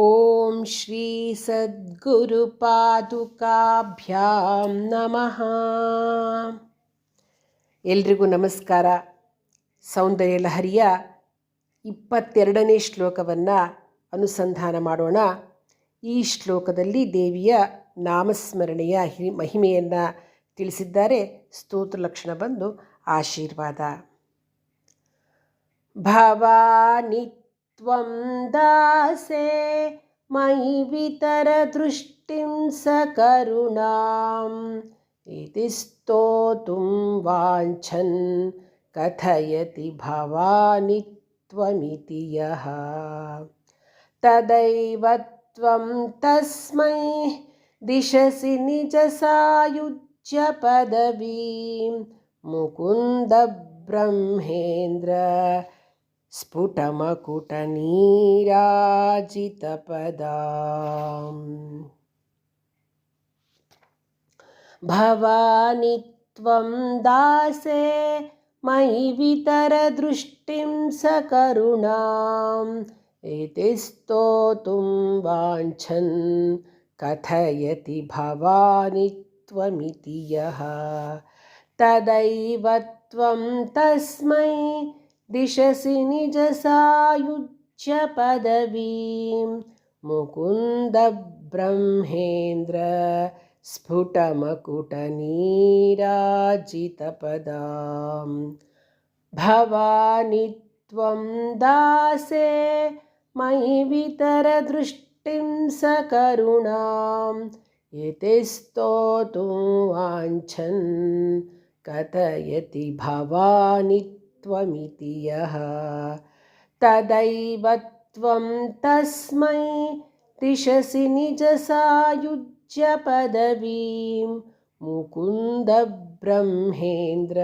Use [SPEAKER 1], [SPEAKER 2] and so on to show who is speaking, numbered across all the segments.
[SPEAKER 1] ಓಂ ॐ ಪಾದುಕಾಭ್ಯಾಂ ನಮಃ ಎಲ್ರಿಗೂ ನಮಸ್ಕಾರ. ಸೌಂದರ್ಯ ಲಹರಿಯ ಇಪ್ಪತ್ತೆರಡನೇ ಶ್ಲೋಕವನ್ನು ಅನುಸಂಧಾನ ಮಾಡೋಣ. ಈ ಶ್ಲೋಕದಲ್ಲಿ ದೇವಿಯ ನಾಮಸ್ಮರಣೆಯ ಹಿ ಮಹಿಮೆಯನ್ನು ತಿಳಿಸಿದ್ದಾರೆ. ಸ್ತೋತ್ರ ಲಕ್ಷಣ ಬಂದು ಆಶೀರ್ವಾದ. ಭವಾನಿ त्वं दासे मयि वितरदृष्टिं सकरुणाम् इति स्तोतुं वाञ्छन्, कथयति भवानि त्वमिति यः। तदैव त्वं तस्मै दिशसि निजसायुज्य पदवीं मुकुन्दब्रह्मेन्द्र स्फुटमकुटनीराजितपदाम् भवानि त्वं दासे, मयि वितरदृष्टिं सकरुणाम् इति स्तोतुं वाञ्छन्, कथयति भवानि त्वमिति यः। तदैव त्वं तस्मै दिशसि निजसायुज्य पदवीं मुकुन्दब्रह्मेन्द्र स्फुटमकुटनीराजितपदां भवानि त्वं दासे मयि वितरदृष्टिं सकरुणाम्। एते स्तोतुं वाञ्छन् कथयति भवानि त्वमिति यः तदैव त्वं तस्मै दिशसि निजसायुज्य पदवीं मुकुन्दब्रह्मेन्द्र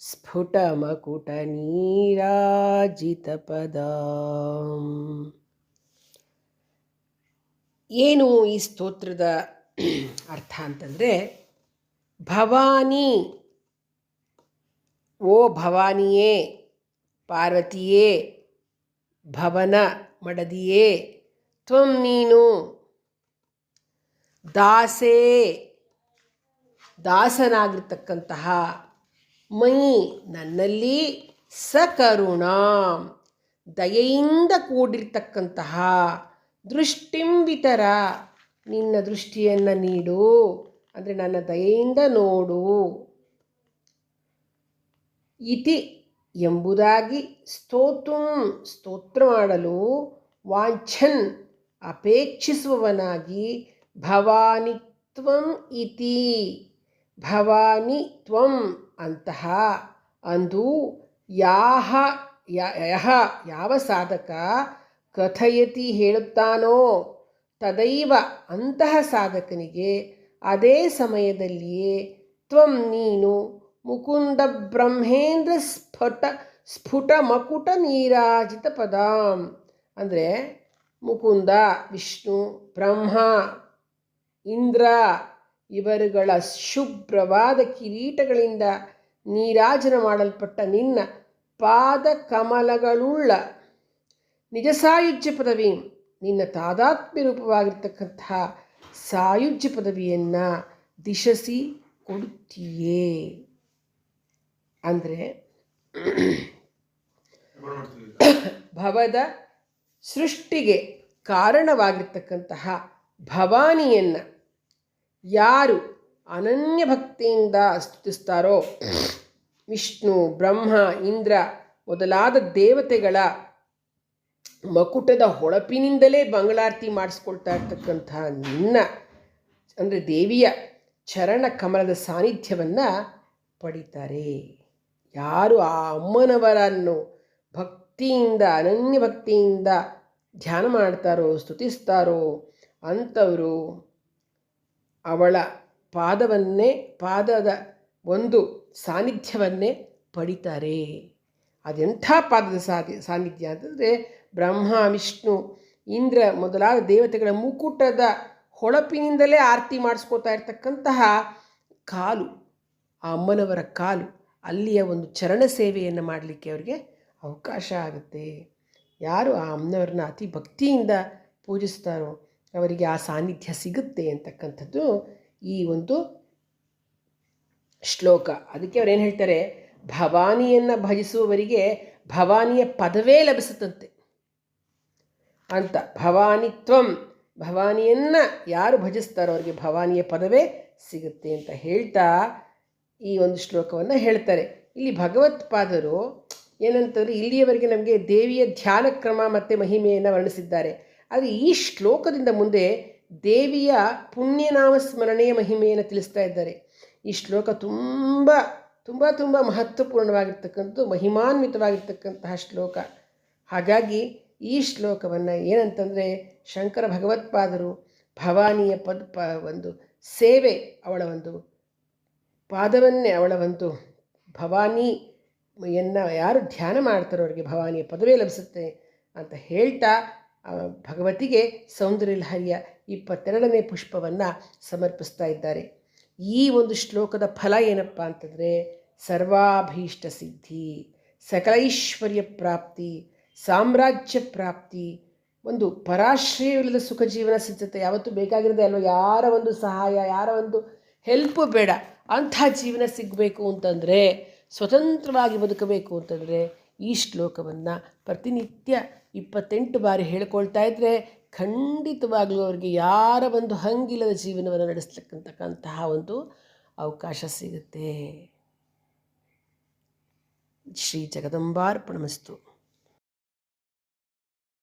[SPEAKER 1] ಸ್ಫುಟಮಕುಟನೀರಾಜಿತಪದಾಂ ಏನು ಈ ಸ್ತೋತ್ರದ ಅರ್ಥ ಅಂತಂದರೆ ಭವಾನಿ ಓ ಭವಾನಿಯೇ, ಪಾರ್ವತಿಯೇ, ಭವನ ಮಡದಿಯೇ, ತ್ವಂ ನೀನು ದಾಸೇ. ದಾಸನಾಗಿರ್ತಕ್ಕಂತಹ ಮೈ ನನ್ನಲ್ಲಿ ಸಕರುಣ. ದಯೆಯಿಂದ ಕೂಡಿರ್ತಕ್ಕಂತಹ ದೃಷ್ಟಿಂಬಿತರ ನಿನ್ನ ದೃಷ್ಟಿಯನ್ನು ನೀಡು, ಅಂದರೆ ನನ್ನ ದಯೆಯಿಂದ ನೋಡು. ಇತಿ ಎಂಬುದಾಗಿ ಸ್ತೋತುಂ, ಸ್ತೋತ್ರ ಮಾಡಲು ವಾಂಛನ್ ಅಪೇಕ್ಷಿಸುವವನಾಗಿ ಭವಾನಿ ತ್ವಂ ಇತಿ. ಭವಾನಿ ತ್ವಂ ಅಂತಹ ಅಂದು ಯಾಹ ಯಹ, ಯಾವ ಸಾಧಕ ಕಥಯತಿ ಹೇಳುತ್ತಾನೋ ತದೈವ ಅಂತಹ ಸಾಧಕನಿಗೆ ಅದೇ ಸಮಯದಲ್ಲಿಯೇ ತ್ವಂ ನೀನು ಮುಕುಂದ ಬ್ರಹ್ಮೇಂದ್ರ ಸ್ಫುಟ ಸ್ಫುಟ ಮಕುಟ ನೀರಾಜಿತ ಪದಾಂ. ಅಂದರೆ ಮುಕುಂದ, ವಿಷ್ಣು, ಬ್ರಹ್ಮ, ಇಂದ್ರ ಇವರುಗಳ ಶುಭ್ರವಾದ ಕಿರೀಟಗಳಿಂದ ನೀರಾಜನ ಮಾಡಲ್ಪಟ್ಟ ನಿನ್ನ ಪಾದ ಕಮಲಗಳುಳ್ಳ ನಿಜ ಪದವಿ, ನಿನ್ನ ತಾದಾತ್ಮ್ಯ ರೂಪವಾಗಿರ್ತಕ್ಕಂತಹ ಸಾಯುಜ್ಯ ಪದವಿಯನ್ನು ದಿಶಸಿ ಕೊಡುತ್ತೀಯೇ. ಅಂದರೆ ಭವದ ಸೃಷ್ಟಿಗೆ ಕಾರಣವಾಗಿರ್ತಕ್ಕಂತಹ ಭವಾನಿಯನ್ನು ಯಾರು ಅನನ್ಯ ಭಕ್ತಿಯಿಂದ ಸ್ತುತಿಸ್ತಾರೋ, ವಿಷ್ಣು, ಬ್ರಹ್ಮ, ಇಂದ್ರ ಮೊದಲಾದ ದೇವತೆಗಳ ಮಕುಟದ ಹೊಳಪಿನಿಂದಲೇ ಮಂಗಳಾರತಿ ಮಾಡಿಸ್ಕೊಳ್ತಾ ಇರ್ತಕ್ಕಂತಹ ನಿನ್ನ, ಅಂದರೆ ದೇವಿಯ ಚರಣ ಕಮಲದ ಸಾನ್ನಿಧ್ಯವನ್ನು ಪಡಿತಾರೆ. ಯಾರು ಆ ಅಮ್ಮನವರನ್ನು ಭಕ್ತಿಯಿಂದ, ಅನನ್ಯ ಭಕ್ತಿಯಿಂದ ಧ್ಯಾನ ಮಾಡ್ತಾರೋ, ಸ್ತುತಿಸ್ತಾರೋ ಅಂಥವರು ಅವಳ ಪಾದವನ್ನೇ, ಪಾದದ ಒಂದು ಸಾನ್ನಿಧ್ಯವನ್ನೇ ಪಡಿತಾರೆ. ಅದೆಂಥ ಪಾದದ ಸಾಧ್ಯ ಸಾನ್ನಿಧ್ಯ ಅಂತಂದರೆ ಬ್ರಹ್ಮ, ವಿಷ್ಣು, ಇಂದ್ರ ಮೊದಲಾದ ದೇವತೆಗಳ ಮುಕುಟದ ಹೊಳಪಿನಿಂದಲೇ ಆರತಿ ಮಾಡಿಸ್ಕೋತಾ ಇರ್ತಕ್ಕಂತಹ ಕಾಲು, ಆ ಅಮ್ಮನವರ ಕಾಲು. ಅಲ್ಲಿಯ ಒಂದು ಚರಣ ಸೇವೆಯನ್ನು ಮಾಡಲಿಕ್ಕೆ ಅವರಿಗೆ ಅವಕಾಶ ಆಗುತ್ತೆ. ಯಾರು ಆ ಅಮ್ಮನವ್ರನ್ನ ಅತಿ ಭಕ್ತಿಯಿಂದ ಪೂಜಿಸ್ತಾರೋ ಅವರಿಗೆ ಆ ಸಾನ್ನಿಧ್ಯ ಸಿಗುತ್ತೆ ಅಂತಕ್ಕಂಥದ್ದು ಈ ಒಂದು ಶ್ಲೋಕ. ಅದಕ್ಕೆ ಅವ್ರು ಏನು ಹೇಳ್ತಾರೆ, ಭವಾನಿಯನ್ನು ಭಜಿಸುವವರಿಗೆ ಭವಾನಿಯ ಪದವೇ ಲಭಿಸುತ್ತಂತೆ ಅಂತ. ಭವಾನಿತ್ವಂ ಭವಾನಿಯನ್ನು ಯಾರು ಭಜಿಸ್ತಾರೋ ಅವರಿಗೆ ಭವಾನಿಯ ಪದವೇ ಸಿಗುತ್ತೆ ಅಂತ ಹೇಳ್ತಾ ಈ ಒಂದು ಶ್ಲೋಕವನ್ನು ಹೇಳ್ತಾರೆ. ಇಲ್ಲಿ ಭಗವತ್ಪಾದರು ಏನಂತಂದರೆ, ಇಲ್ಲಿಯವರೆಗೆ ನಮಗೆ ದೇವಿಯ ಧ್ಯಾನ ಕ್ರಮ ಮತ್ತು ಮಹಿಮೆಯನ್ನು ವರ್ಣಿಸಿದ್ದಾರೆ. ಆದರೆ ಈ ಶ್ಲೋಕದಿಂದ ಮುಂದೆ ದೇವಿಯ ಪುಣ್ಯನಾಮ ಸ್ಮರಣೆಯ ಮಹಿಮೆಯನ್ನು ತಿಳಿಸ್ತಾ ಇದ್ದಾರೆ. ಈ ಶ್ಲೋಕ ತುಂಬ ತುಂಬ ತುಂಬ ಮಹತ್ವಪೂರ್ಣವಾಗಿರ್ತಕ್ಕಂಥ ಮಹಿಮಾನ್ವಿತವಾಗಿರ್ತಕ್ಕಂತಹ ಶ್ಲೋಕ. ಹಾಗಾಗಿ ಈ ಶ್ಲೋಕವನ್ನು ಏನಂತಂದರೆ, ಶಂಕರ ಭಗವತ್ಪಾದರು ಭವಾನಿಯ ಪದ ಒಂದು ಸೇವೆ ಅವಳ ಒಂದು ಪಾದವನ್ನೇ ಅವಳ ಒಂದು ಭವಾನಿ ಎನ್ನ ಯಾರು ಧ್ಯಾನ ಮಾಡ್ತಾರೋ ಅವರಿಗೆ ಭವಾನಿಯ ಪದವೇ ಲಭಿಸುತ್ತೆ ಅಂತ ಹೇಳ್ತಾ ಭಗವತಿಗೆ ಸೌಂದರ್ಯ ಲಹರಿಯ ಇಪ್ಪತ್ತೆರಡನೇ ಪುಷ್ಪವನ್ನು ಸಮರ್ಪಿಸ್ತಾ ಇದ್ದಾರೆ. ಈ ಒಂದು ಶ್ಲೋಕದ ಫಲ ಏನಪ್ಪ ಅಂತಂದರೆ, ಸರ್ವಾಭೀಷ್ಟ ಸಿದ್ಧಿ ಸಕಲೈಶ್ವರ್ಯ ಪ್ರಾಪ್ತಿ, ಸಾಮ್ರಾಜ್ಯ ಪ್ರಾಪ್ತಿ, ಒಂದು ಪರಾಶ್ರಯವಿಲ್ಲದ ಸುಖ ಜೀವನ ಸಿದ್ಧತೆ. ಯಾವತ್ತೂ ಬೇಕಾಗಿರೋದೇ ಅಲ್ವ? ಯಾರ ಒಂದು ಸಹಾಯ, ಯಾರ ಒಂದು ಹೆಲ್ಪು ಬೇಡ. ಅಂಥ ಜೀವನ ಸಿಗಬೇಕು ಅಂತಂದರೆ, ಸ್ವತಂತ್ರವಾಗಿ ಬದುಕಬೇಕು ಅಂತಂದರೆ ಈ ಶ್ಲೋಕವನ್ನು ಪ್ರತಿನಿತ್ಯ ಇಪ್ಪತ್ತೆಂಟು ಬಾರಿ ಹೇಳ್ಕೊಳ್ತಾ ಇದ್ದರೆ ಖಂಡಿತವಾಗಲೂ ಅವರಿಗೆ ಯಾರ ಒಂದು ಹಂಗಿಲ್ಲದ ಜೀವನವನ್ನು ನಡೆಸ್ಲಿಕ್ಕಂತಕ್ಕಂತಹ ಒಂದು ಅವಕಾಶ ಸಿಗುತ್ತೆ. ಶ್ರೀ ಜಗದಂಬಾರ್ಪಣಮಸ್ತು.